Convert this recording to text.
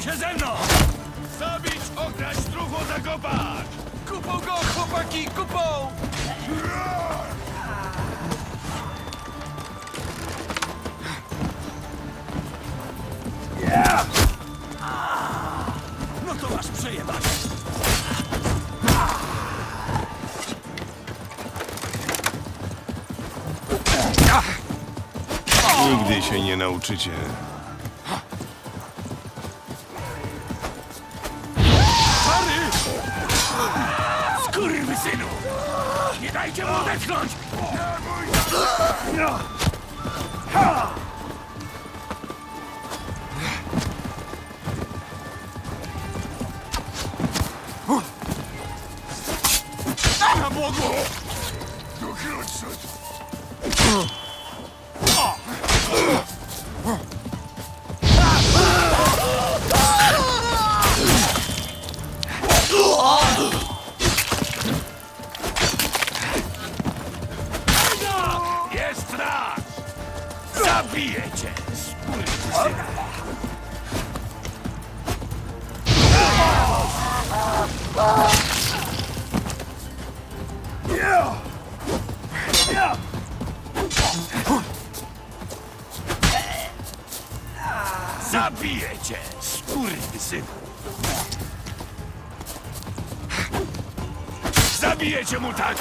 Się ze mną! Zabić, okraść, truchło zakopać! Kupą go, chłopaki, kupą! No to masz przejebane. Nigdy się nie nauczycie. Dajcie mu odetchnąć! Na Bogu! Jest Zabiję cię, skurwysynu! Zabiję cię, skurwysynu! Zabijecie mu tak!